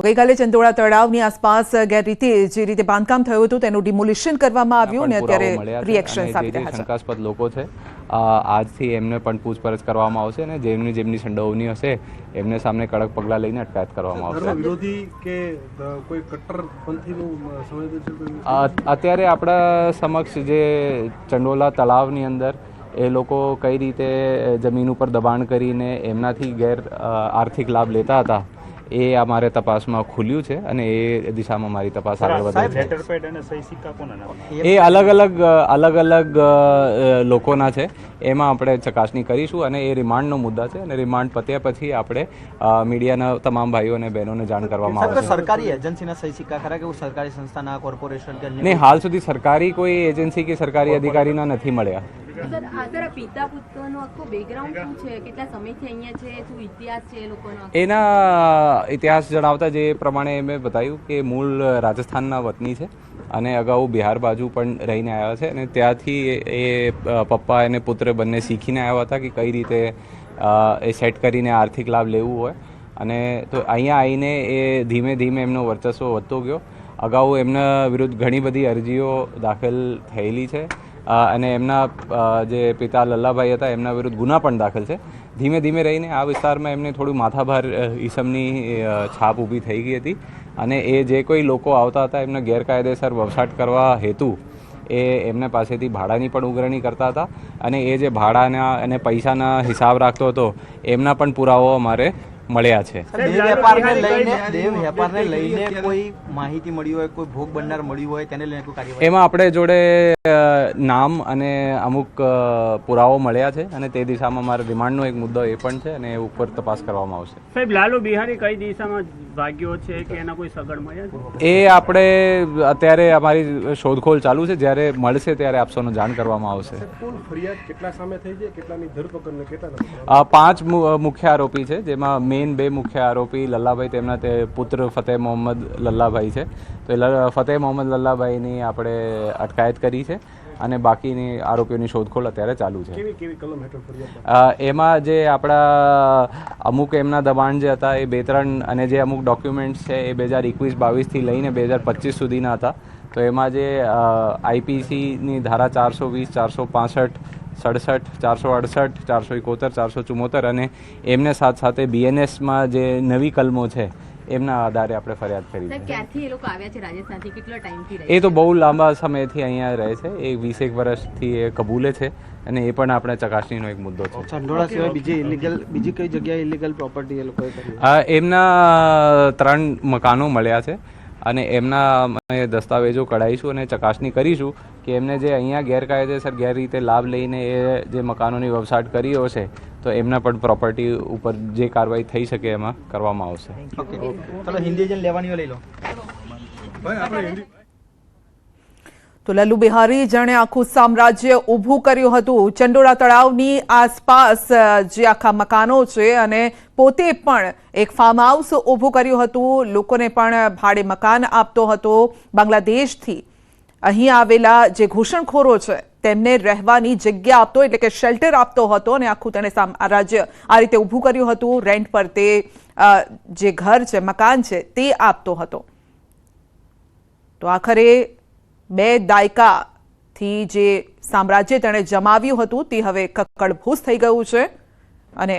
તો ગઈકાલે ચંદોળા તળાવની આસપાસ ગેરરીતિ જે રીતે બાંધકામ થયું હતું તેનું ડિમોલિશન કરવામાં આવ્યું અને અત્યારે રિએક્શન આપી રહ્યા છે. શંકાસ્પદ લોકો છે આજથી એમને પણ પૂછપરછ કરવામાં આવશે અને જેમની જેમની સંડોવણી હશે એમને સામે કડક પગલાં લઈને અટકાયત કરવામાં આવશે. વિરોધી કે કોઈ કટ્ટરપંથીનું અત્યારે આપણા સમક્ષ જે ચંડોલા તળાવની અંદર એ લોકો કઈ રીતે જમીન ઉપર દબાણ કરીને એમનાથી ગેર આર્થિક લાભ લેતા હતા એ અમારે તપાસમાં ખુલ્યું છે અને એ દિશામાં મારી તપાસ આગળ વધે છે. લેટર પેડ અને સહી સિક્કા કોના નામના એ અલગ અલગ અલગ અલગ લોકોના છે. એમાં આપણે ચકાસણી કરીશું અને એ રિમાન્ડનો મુદ્દા છે અને રિમાન્ડ પત્યા પછી આપણે મીડિયાના તમામ ભાઈઓ અને બહેનોને જાણ કરવામાં આવશે. સરકારી એજન્સીના સહી સિક્કા ખરા કે સરકારી સંસ્થાના કોર્પોરેશન કે નહીં હાલ સુધી સરકારી કોઈ એજન્સી કે સરકારી અધિકારીના નથી મળ્યા. એના ઇતિહાસ જણાવતા જે પ્રમાણે મેં બતાવ્યું કે મૂળ રાજસ્થાનના વતની છે અને અગાઉ બિહાર બાજુ પણ રહીને આવ્યા છે અને ત્યાંથી એ- પપ્પા અને પુત્ર બંને શીખીને આવ્યા હતા કે કઈ રીતે એ સેટ કરીને આર્થિક લાભ લેવું હોય. અને તો અહીંયા આવીને એ ધીમે ધીમે એમનો વર્ચસ્વ વધતો ગયો. અગાઉ એમના વિરુદ્ધ ઘણી બધી અરજીઓ દાખલ થયેલી છે. અને એમના જે પિતા લલ્લાભાઈ હતા, એમના વિરુદ્ધ ગુના પણ દાખલ છે. ધીમે ધીમે રહીને આ વિસ્તારમાં એમને થોડું માથાભાર ઈસમની છાપ ઊભી થઈ ગઈ હતી. અને એ જે કોઈ લોકો આવતા હતા, એમને ગેરકાયદેસર વવસાટ કરવા હેતુ, એ એમને પાસેથી ભાડાની પણ ઉઘરણી કરતા હતા. અને એ જે ભાડાના અને પૈસાના હિસાબ રાખતો હતો, એમના પણ પુરાવો અમારે મળ્યા છે. દેહ વેપારને લઈને દેહ વેપારને લઈને કોઈ માહિતી મળી હોય કોઈ ભોગ બનનાર મળ્યું હોય તેને લઈને કોઈ કાર્યવાહી એમાં આપણે જોડે નામ અને અમુક પુરાવો મળ્યા છે અને તે દિશામાં મારા રિમાન્ડનો એક મુદ્દો એ પણ છે અને એ ઉપર તપાસ કરવામાં આવશે. સાહેબ લાલુ બિહારી કઈ દિશામાં ભાગ્યો છે કે એના કોઈ સગડ મળ્યા છે? એ આપણે અત્યારે અમારી શોધખોળ ચાલુ છે. જ્યારે મળશે ત્યારે આપ સૌને જાણ કરવામાં આવશે. કુલ ફરિયાદ કેટલા સામે થઈ છે? કેટલાની ધરપકડ ને કેટલાના પાંચ મુખ્ય આરોપી છે જેમાં મેઇન બે મુખ્ય આરોપી લલ્લાભાઈ તેમના તે પુત્ર ફતેહ મોહમ્મદ લલ્લાભાઈ છે. તો એ ફતેહ મોહમ્મદ લલ્લાભાઈની આપણે અટકાયત કરી છે અને બાકીની આરોપીઓની શોધખોળ અત્યારે ચાલુ છે. એમાં જે આપણા અમુક એમના દબાણ જે હતા એ બે ત્રણ અને જે અમુક ડોક્યુમેન્ટ્સ છે એ બે હજાર એકવીસ બાવીસથી લઈને બે હજાર પચીસ સુધીના હતા. તો એમાં જે આઈપીસીની ધારા ચારસો વીસ ચારસો પાસઠ સડસઠ ચારસો અડસઠ ચારસો એકોતેર ચારસો ચુમ્મોતેર અને એમને સાથ સાથે બીએનએસમાં જે નવી કલમો છે એમના આધારે આપણે ફરિયાદ કરી સાહેબ છે. ક્યારથી એ લોકો આવ્યા છે? રાજસ્થાનથી કેટલો ટાઈમથી રહે એ તો બહુ લાંબા સમયથી અહીંયા રહે છે. એ વીસેક વર્ષથી એ કબૂલે છે અને એ પણ આપણે ચકાસણીનો એક મુદ્દો છે. ચંડોળા સિવાય બીજી ઇલીગલ બીજી કઈ જગ્યાએ ઇલીગલ પ્રોપર્ટી એ લોકોએ એમના ત્રણ મકાનો મળ્યા છે. અને એમના અમે દસ્તાવેજો કઢાવીશું અને ચકાસણી કરીશું કે એમને જે અહીંયા ગેરકાયદેસર ગેરરીતે લાભ લઈને એ જે મકાનોની વવસાટ કર્યો છે તો એમના પણ પ્રોપર્ટી ઉપર જે કાર્યવાહી થઈ શકે એમાં કરવામાં આવશે. ઓકે ચલો હિન્દી લેવાની લઈ લો. તો લલ્લુ બિહારી જેણે આખું સામ્રાજ્ય ઊભું કર્યું હતું. ચંડોળા તળાવની આસપાસ જે આખા મકાનો છે અને પોતે પણ એક ફાર્મ હાઉસ ઊભું કર્યું હતું. લોકોને પણ ભાડે મકાન આપતો હતો. બાંગ્લાદેશથી અહીં આવેલા જે ઘૂસણખોરો છે, તેમને રહેવાની જગ્યા આપતો, એટલે કે શેલ્ટર આપતો હતો અને આખું તેણે સામ્રાજ્ય આ રીતે ઊભું કર્યું હતું. રેન્ટ પર તે જે ઘર છે, મકાન છે, તે આપતો હતો. તો આખરે બે દાયકાથી જે સામ્રાજ્ય તેણે જમાવ્યું હતું તે હવે કક્કડભૂસ થઈ ગયું છે. અને